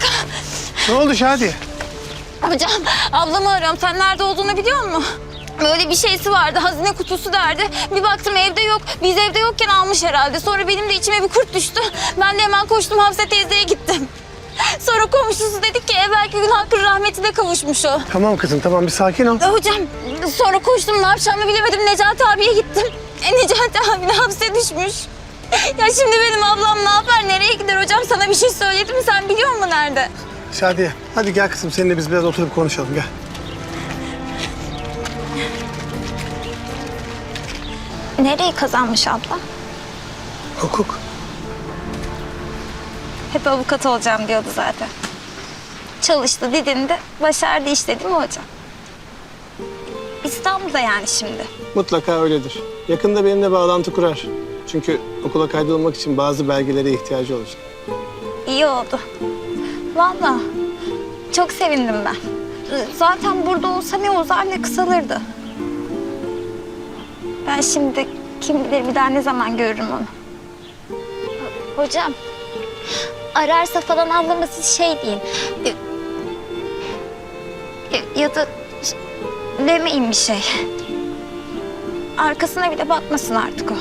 dakika. Ne oldu Şadi? Hocam ablamı arıyorum. Sen nerede olduğunu biliyor musun? Böyle bir şeysi vardı. Hazine kutusu derdi. Bir baktım evde yok. Biz evde yokken almış herhalde. Sonra benim de içime bir kurt düştü. Ben de hemen koştum Hafsa teyzeye gittim. Sonra komşusu dedi ki evvelki gün hakkın rahmetine kavuşmuş o. Tamam kızım tamam bir sakin ol. E, Hocam sonra koştum ne yapacağımı bilemedim. Necati abiye gittim. E, Necati abi de hapse düşmüş. Ya şimdi benim ablam ne yapar? Nereye gider hocam? Sana bir şey söyledim. Sen biliyor musun nerede? Şadiye hadi gel kızım seninle biz biraz oturup konuşalım gel. Nereyi kazanmış abla? Hukuk. Hep avukat olacağım diyordu zaten. Çalıştı, didindi, başardı işte değil mi hocam? İstanbul'da yani şimdi. Mutlaka öyledir. Yakında benimle bağlantı kurar. Çünkü okula kaydolmak için bazı belgelere ihtiyacı olacak. İyi oldu. Vallahi çok sevindim ben. Zaten burada olsa ne uzar ne kısalırdı. Ben şimdi kim bilir bir daha ne zaman görürüm onu. Hocam, ararsa falan ablama siz şey deyin. E, e, Ya da demeyin bir şey. Arkasına bile bakmasın artık o.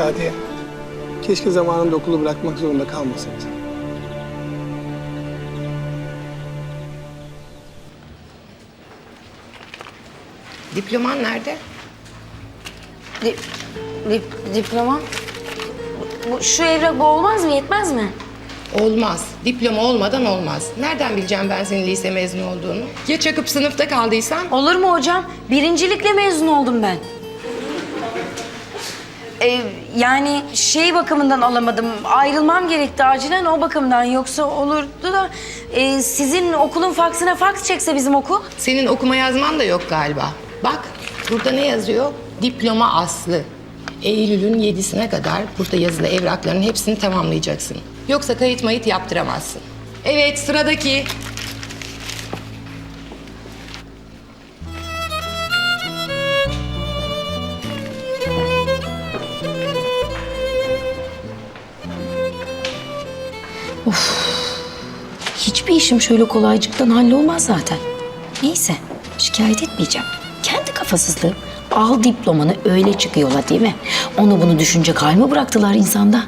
Şadiye. Keşke zamanında okulu bırakmak zorunda kalmasaydın. Diploman nerede? Di, di, diploma. Bu, şu evrak bu olmaz mı? Yetmez mi? Olmaz. Diploma olmadan olmaz. Nereden bileceğim ben senin lise mezunu olduğunu? Ya çakıp sınıfta kaldıysan? Olur mu hocam? Birincilikle mezun oldum ben. Ee, yani şey bakımından alamadım. Ayrılmam gerekti acilen o bakımdan. Yoksa olurdu da e, sizin okulun faksına faks çekse bizim okul. Senin okuma yazman da yok galiba. Bak burada ne yazıyor? Diploma aslı. Eylül'ün yedisine kadar burada yazılı evrakların hepsini tamamlayacaksın. Yoksa kayıt mayıt yaptıramazsın. Evet sıradaki. Hiçbir işim şöyle kolaycıktan hallolmaz zaten. Neyse, şikayet etmeyeceğim. Kendi kafasızlığı. Al diplomanı öyle çık yola değil mi? Onu bunu düşünecek hal mi bıraktılar insanda?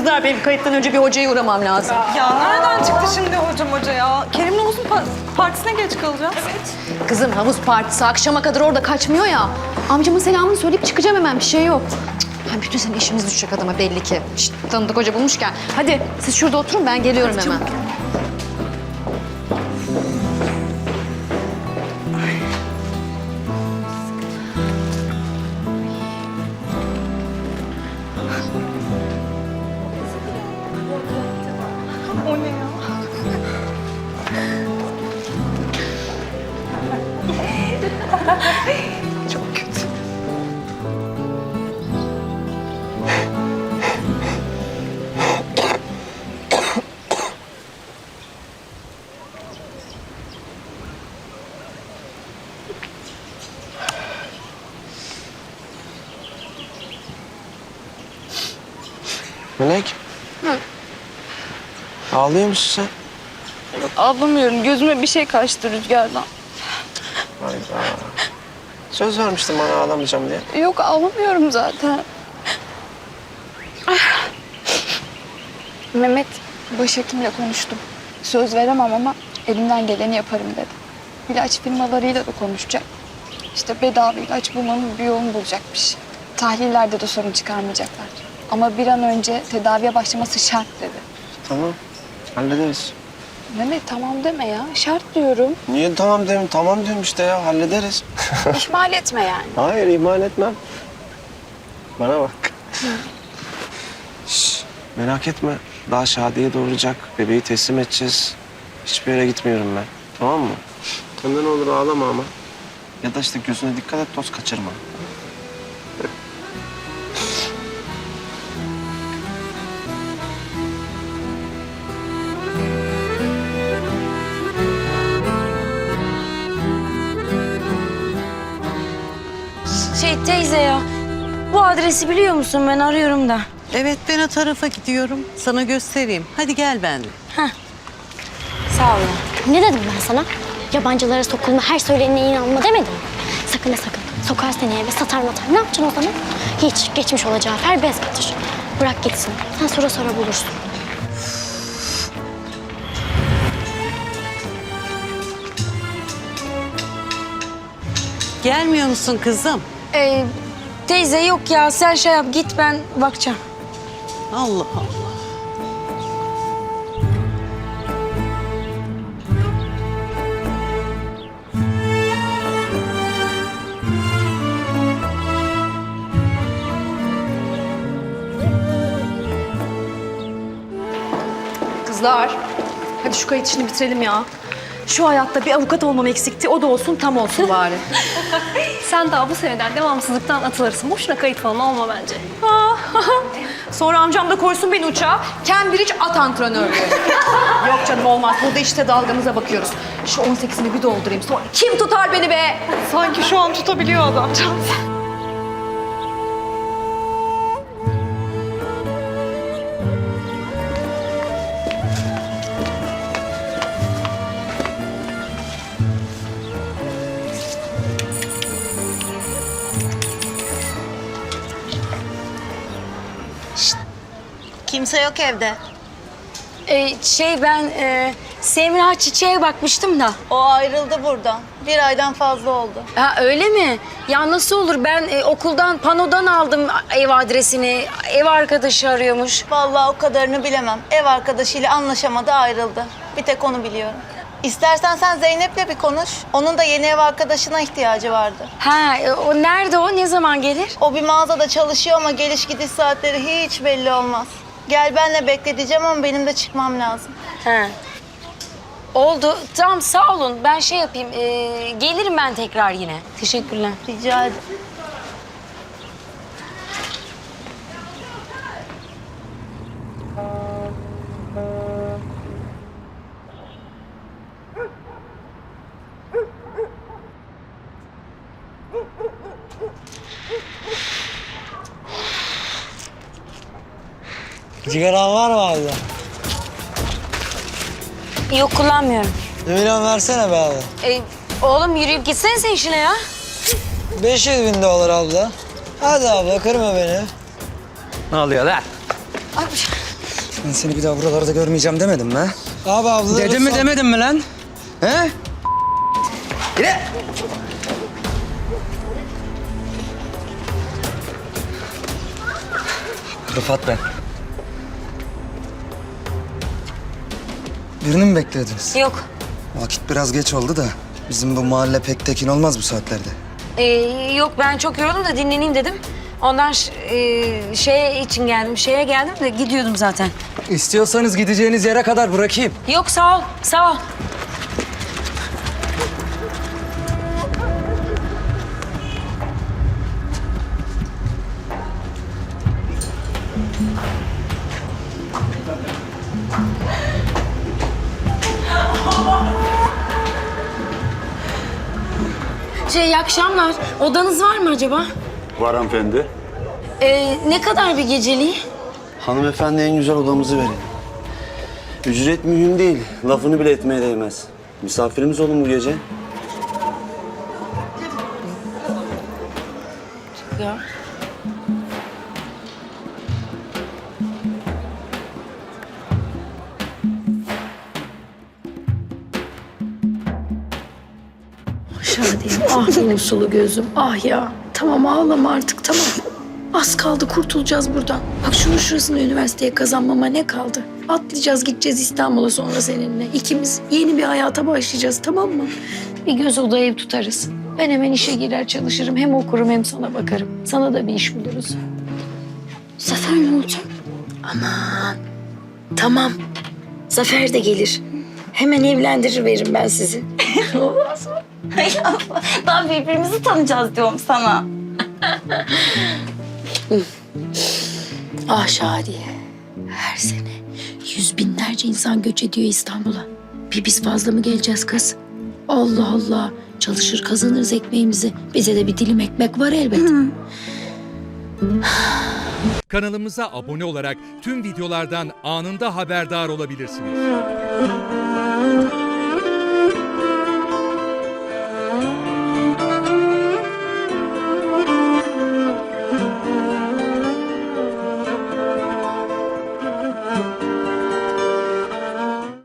Kızlar benim kayıttan önce bir hocaya uğramam lazım. Ya nereden çıktı şimdi hocam hoca ya? Kerim'le Oğuz'un pa- partisine geç kalacağız. Evet. Kızım havuz partisi akşama kadar orada kaçmıyor ya. Amcamın selamını söyleyip çıkacağım hemen bir şey yok. Cık, Ha, bütün sene işimiz düşecek adama belli ki. Şşt, tanıdık hoca bulmuşken. Hadi siz şurada oturun ben geliyorum hemen. Melek. Ağlıyor musun sen? Ağlamıyorum. Gözüme bir şey kaçtı rüzgardan. Hayda. Söz vermiştin bana ağlamayacağım diye. Yok ağlamıyorum zaten. Mehmet başhekimle konuştum. Söz veremem ama elimden geleni yaparım dedi. İlaç firmalarıyla da konuşacak. İşte bedava ilaç bulmanın bir yolunu bulacakmış. Tahlillerde de sorun çıkarmayacaklar. Ama bir an önce tedaviye başlaması şart dedi. Tamam. Hallederiz. Mehmet tamam deme ya. Şart diyorum. Niye tamam dedim? Tamam diyorum işte ya. Hallederiz. İhmal etme yani. Hayır ihmal etmem. Bana bak. Şş, merak etme. Daha Şadiye doğuracak. Bebeği teslim edeceğiz. Hiçbir yere gitmiyorum ben. Tamam mı? Sen de ne olur ağlama ama. Ya da işte gözüne dikkat et toz kaçırma. Teyze ya. Bu adresi biliyor musun? Ben arıyorum da. Evet ben o tarafa gidiyorum. Sana göstereyim. Hadi gel benimle. Sağ olun. Ne dedim ben sana? Yabancılara sokulma, her söylenene inanma demedim mi? Sakın ha sakın. Sokar seni eve, satar matar. Ne yapacaksın o zaman? Hiç. Geçmiş olacağı fer bez getir. Bırak gitsin. Sen sonra sonra bulursun. Gelmiyor musun kızım? Ee, teyze yok ya sen şey yap git ben bakacağım. Allah Allah. Kızlar, hadi şu kayıt işini bitirelim ya. Şu hayatta bir avukat olmam eksikti, o da olsun tam olsun bari. Sen daha bu seneden devamsızlıktan atılırsın. Boşuna kayıt falan olma bence. Sonra amcam da koysun beni uçağa, Cambridge at antrenörlüğü. Yok canım olmaz, burada işte dalgamıza bakıyoruz. Şu 18'imi bir doldurayım, sonra kim tutar beni be? Sanki şu an tutabiliyor adamcağız. Kimse yok evde. Ee, şey ben e, Semra Çiçek'e bakmıştım da. O ayrıldı buradan. Bir aydan fazla oldu. Ha öyle mi? Ya nasıl olur? Ben e, okuldan, panodan aldım ev adresini. Ev arkadaşı arıyormuş. Vallahi o kadarını bilemem. Ev arkadaşıyla anlaşamadı ayrıldı. Bir tek onu biliyorum. İstersen sen Zeynep'le bir konuş. Onun da yeni ev arkadaşına ihtiyacı vardı. Ha e, o nerede o? Ne zaman gelir? O bir mağazada çalışıyor ama geliş gidiş saatleri hiç belli olmaz. Gel benle bekle diyeceğim ama benim de çıkmam lazım. Ha. Oldu. Tamam sağ olun. Ben şey yapayım. e, gelirim ben tekrar yine. Teşekkürler. Rica ederim. Cigaran var mı abla? Yok kullanmıyorum. Bir milyon versene be abi. E, oğlum yürüyüp gitsene sen işine ya. 500 bin dolar abla. Hadi abla kırma beni. Ne oluyor lan? Ben seni bir daha buralarda görmeyeceğim demedim mi? Abi abla. Dedim mi demedim mi lan? He? Rıfat ben. Birini mi beklediniz? Yok. Vakit biraz geç oldu da bizim bu mahalle pek tekin olmaz bu saatlerde. E, yok ben çok yoruldum da dinleneyim dedim. Ondan e, şeye için geldim. Şeye geldim de gidiyordum zaten. İstiyorsanız gideceğiniz yere kadar bırakayım. Yok sağ ol. Sağ ol. Akşamlar. Odanız var mı acaba? Var hanımefendi. Ee, ne kadar bir geceliği? Hanımefendi en güzel odamızı verin. Ücret mühim değil. Lafını bile etmeye değmez. Misafirimiz olun bu gece. Ya. Şadiyem ah benim sulu gözüm ah ya. Tamam ağlama artık tamam. Az kaldı kurtulacağız buradan. Bak şunun şurasını üniversiteye kazanmama ne kaldı? Atlayacağız gideceğiz İstanbul'a sonra seninle. İkimiz yeni bir hayata başlayacağız tamam mı? Bir göz oda ev tutarız. Ben hemen işe girer çalışırım. Hem okurum hem sana bakarım. Sana da bir iş buluruz. Zafer ne olacak? Aman tamam. Zafer de gelir. Hemen evlendirir veririm ben sizi. Olmaz mı? Daha birbirimizi tanıyacağız diyorum sana. Ah Şadiye. Her sene yüz binlerce insan göç ediyor İstanbul'a. Bir biz fazla mı geleceğiz kız? Allah Allah. Çalışır kazanırız ekmeğimizi. Bize de bir dilim ekmek var elbet. Kanalımıza abone olarak tüm videolardan anında haberdar olabilirsiniz. you.